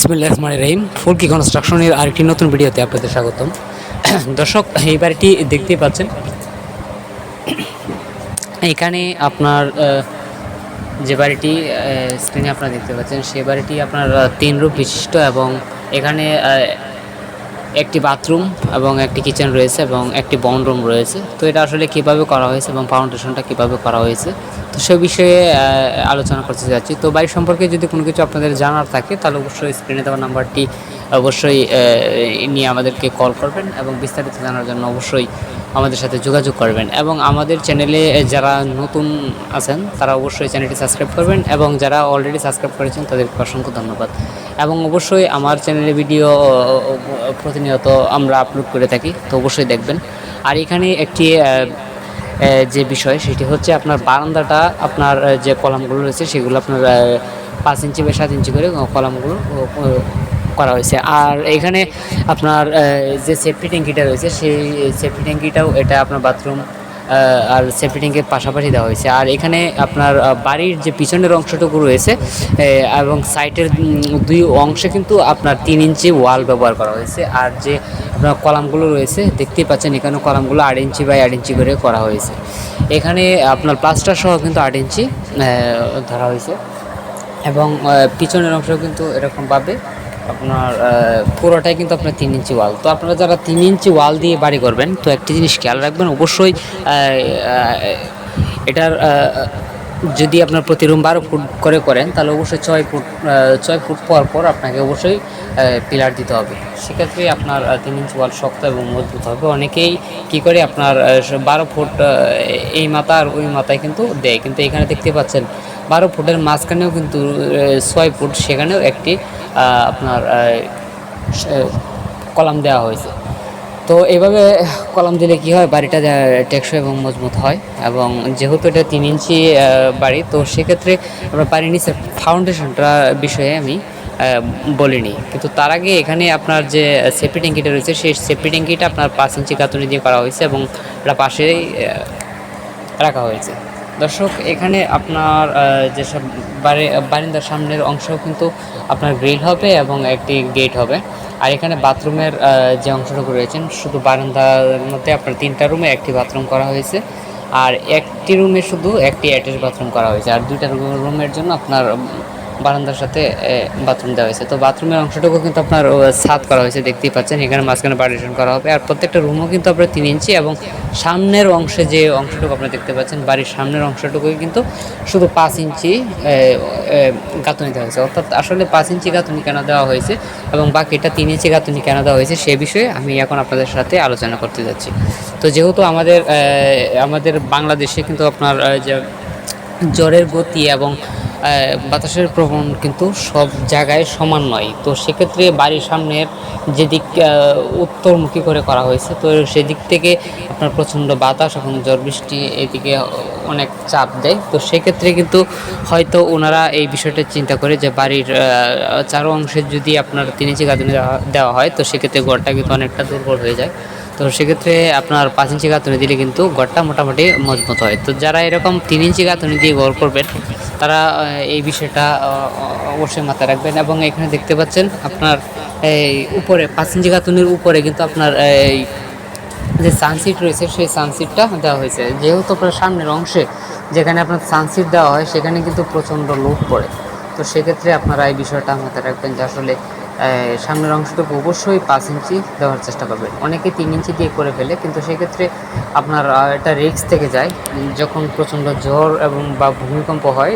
বিসমিল্লাহ রহমান রহিম। ফুলকি কনস্ট্রাকশনের আরেকটি নতুন ভিডিওতে আপনাদের স্বাগতম। দর্শক, এই বাড়িটি দেখতেই পাচ্ছেন। এখানে আপনার যে বাড়িটি স্ক্রিনে আপনারা দেখতে পাচ্ছেন, সে বাড়িটি আপনার তিন রূপ বিশিষ্ট এবং এখানে একটি বাথরুম এবং একটি কিচেন রয়েছে এবং একটি বন রুম রয়েছে। তো এটা আসলে কীভাবে করা হয়েছে এবং ফাউন্ডেশনটা কীভাবে করা হয়েছে, তো সে বিষয়ে আলোচনা করতে যাচ্ছি। তো বাড়ি সম্পর্কে যদি কোনো কিছু আপনাদের জানার থাকে, তাহলে অবশ্যই স্ক্রিনে দেওয়া নাম্বারটি অবশ্যই নিয়ে আমাদেরকে কল করবেন এবং বিস্তারিত জানার জন্য অবশ্যই আমাদের সাথে যোগাযোগ করবেন। এবং আমাদের চ্যানেলে যারা নতুন আছেন, তারা অবশ্যই চ্যানেলটি সাবস্ক্রাইব করবেন এবং যারা অলরেডি সাবস্ক্রাইব করেছেন, তাদেরকে অসংখ্য ধন্যবাদ। এবং অবশ্যই আমার চ্যানেলে ভিডিও প্রতিনিয়ত আমরা আপলোড করে থাকি, তো অবশ্যই দেখবেন। আর এখানে একটি যে বিষয়, সেটি হচ্ছে আপনার বারান্দাটা, আপনার যে কলামগুলো রয়েছে, সেগুলো আপনার পাঁচ ইঞ্চি বা সাত ইঞ্চি করে কলামগুলো করা হয়েছে। আর এখানে আপনার যে সেফটি ট্যাঙ্কিটা রয়েছে, সেই সেফটি ট্যাঙ্কিটাও, এটা আপনার বাথরুম আর সেফটি ট্যাঙ্কের পাশাপাশি দেওয়া হয়েছে। আর এখানে আপনার বাড়ির যে পিছনের অংশটুকু রয়েছে এবং সাইটের দুই অংশে কিন্তু আপনার তিন ইঞ্চি ওয়াল ব্যবহার করা হয়েছে। আর যে আপনার কলামগুলো রয়েছে, দেখতেই পাচ্ছেন এখানে কলামগুলো আট ইঞ্চি বাই আট ইঞ্চি করে করা হয়েছে। এখানে আপনার প্লাস্টার সহ কিন্তু আট ইঞ্চি ধরা হয়েছে। এবং পিছনের অংশ কিন্তু এরকমভাবে আপনার পুরোটাই কিন্তু আপনার তিন ইঞ্চি ওয়াল। তো আপনারা যারা তিন ইঞ্চি ওয়াল দিয়ে বাড়ি করবেন, তো একটি জিনিস খেয়াল রাখবেন, অবশ্যই এটার যদি আপনার প্রতি রুম বারো ফুট করে করেন, তাহলে অবশ্যই ছয় ফুট ছয় ফুট পর পর আপনাকে অবশ্যই পিলার দিতে হবে। সেক্ষেত্রে আপনার তিন ইঞ্চি ওয়াল শক্ত এবং মজবুত হবে। অনেকেই কি করে আপনার বারো ফুট এই মাথা আর ওই মাথায় কিন্তু দেয়। কিন্তু এখানে দেখতে পাচ্ছেন বারো ফুটের মাঝখানেও কিন্তু ছয় ফুট সেখানেও একটি আপনার কলাম দেওয়া হয়েছে। তো এভাবে কলাম দিলে কি হয়? বাড়িটা টেকসই এবং মজবুত হয় এবং যেহেতু এটা তিন ইঞ্চি বাড়ি, তো সেক্ষেত্রে আমরা বাড়ির নিচে ফাউন্ডেশনটা বিষয়ে আমি বলিনি। কিন্তু তার আগে এখানে আপনার যে সেফটি ট্যাঙ্কিটা রয়েছে, সেই সেফটি ট্যাঙ্কিটা আপনার পাঁচ ইঞ্চি কাতুনি দিয়ে করা হয়েছে এবং এটা পাশেই রাখা হয়েছে। দর্শক, এখানে আপনার যেসব বাড়ি, বারিন্দার সামনের অংশও কিন্তু আপনার গ্রিল হবে এবং একটি গেট হবে। আর এখানে বাথরুমের যে অংশটুকু রয়েছেন, শুধু বারান্দার মধ্যে আপনার তিনটা রুমে একটি বাথরুম করা হয়েছে। আর একটি রুমে শুধু একটি অ্যাটাচ বাথরুম করা হয়েছে। আর দুইটা রুমের জন্য আপনার বারান্দার সাথে বাথরুম দেওয়া হয়েছে। তো বাথরুমের অংশটুকু কিন্তু আপনার ছাদ করা হয়েছে দেখতেই পাচ্ছেন। এখানে মাঝখানে পার্টিশন করা হবে। আর প্রত্যেকটা রুমও কিন্তু আপনার তিন ইঞ্চি এবং সামনের অংশে যে অংশটুকু আপনারা দেখতে পাচ্ছেন বাড়ির সামনের অংশটুকুই কিন্তু শুধু পাঁচ ইঞ্চি এ, দেওয়া হয়েছে। অর্থাৎ আসলে পাঁচ ইঞ্চি গাঁথুনি কেন দেওয়া হয়েছে এবং বাকিটা তিন ইঞ্চি গাঁথুনি কেন দেওয়া হয়েছে সে বিষয়ে আমি এখন আপনাদের সাথে আলোচনা করতে যাচ্ছি। তো যেহেতু আমাদের আমাদের বাংলাদেশে কিন্তু আপনার যে জ্বরের গতি এবং বাতাসের প্রবণ কিন্তু সব জায়গায় সমান নয়। তো সেক্ষেত্রে বাড়ির সামনের যেদিক উত্তরমুখী করে করা হয়েছে, তো সেদিক থেকে আপনার প্রচণ্ড বাতাস এবং ঝড় বৃষ্টি এদিকে অনেক চাপ দেয়। তো সেক্ষেত্রে কিন্তু হয়তো ওনারা এই বিষয়টা চিন্তা করে যে বাড়ির চারো অংশে যদি আপনার তিন ইঞ্চি গাঁথুনি দেওয়া- হয়, তো সেক্ষেত্রে ঘরটা কিন্তু অনেকটা দুর্বল হয়ে যায়। তো সেক্ষেত্রে আপনার পাঁচ ইঞ্চি গাঁথুনি দিলে কিন্তু ঘরটা মোটামুটি মজবুত হয়। তো যারা এরকম তিন ইঞ্চি গাঁথুনি দিয়ে ঘর করবেন, তারা এই বিষয়টা অবশ্যই মাথায় রাখবেন এবং এখানে দেখতে পাচ্ছেন আপনার, এই উপরে, পাঁচ ইঞ্চি গাঁথুনির উপরে কিন্তু আপনার, এই যে সানসিট রয়েছে, সেই সানসিটটা দেওয়া হয়েছে। যেহেতু আপনার সামনের অংশে যেখানে আপনার সানসিট দেওয়া হয়, সেখানে কিন্তু প্রচণ্ড লোড পড়ে। তো সেক্ষেত্রে আপনারা এই বিষয়টা মাথায় রাখবেন যে আসলে সামনের অংশটুকু অবশ্যই পাঁচ ইঞ্চি দেওয়ার চেষ্টা করবেন অনেকে তিন ইঞ্চি দিয়ে করে ফেলে কিন্তু সেক্ষেত্রে আপনার এটা রিস্ক থেকে যায়। যখন প্রচণ্ড ঝড় এবং বা ভূমিকম্প হয়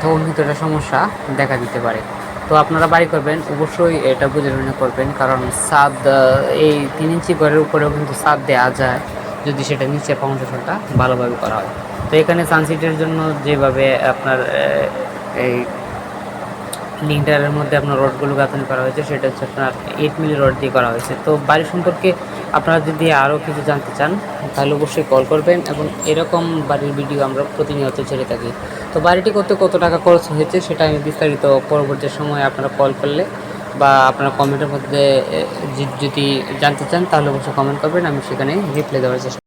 তখন কিন্তু এটা সমস্যা দেখা দিতে পারে। তো আপনারা বাড়ি করবেন অবশ্যই এটা বুঝে করবেন কারণ আহ, এই তিন ইঞ্চি ঘরের উপরেও কিন্তু ছাদ দেওয়া যায় যদি সেটা নিচে ফাউন্ডেশনটা ভালোভাবে করা হয়। তো এখানে সানসিটের জন্য যেভাবে আপনার এই লিঙ্কটারের মধ্যে আপনার রডগুলো গাঁথনি করা হয়েছে, সেটা হচ্ছে আপনার এইট মিলি রড দিয়ে করা হয়েছে। তো বাড়ি সম্পর্কে আপনারা যদি আরও কিছু জানতে চান, তাহলে অবশ্যই কল করবেন এবং এরকম বাড়ির ভিডিও আমরা প্রতিনিয়ত ছেড়ে থাকি। তো বাড়িটি করতে কত টাকা খরচ হয়েছে, সেটা আমি বিস্তারিত পরবর্তী সময়ে আপনারা কল করলে বা আপনারা কমেন্টের মধ্যে যদি- জানতে চান, তাহলে অবশ্যই কমেন্ট করবেন, আমি সেখানে রিপ্লাই দেওয়ার চেষ্টা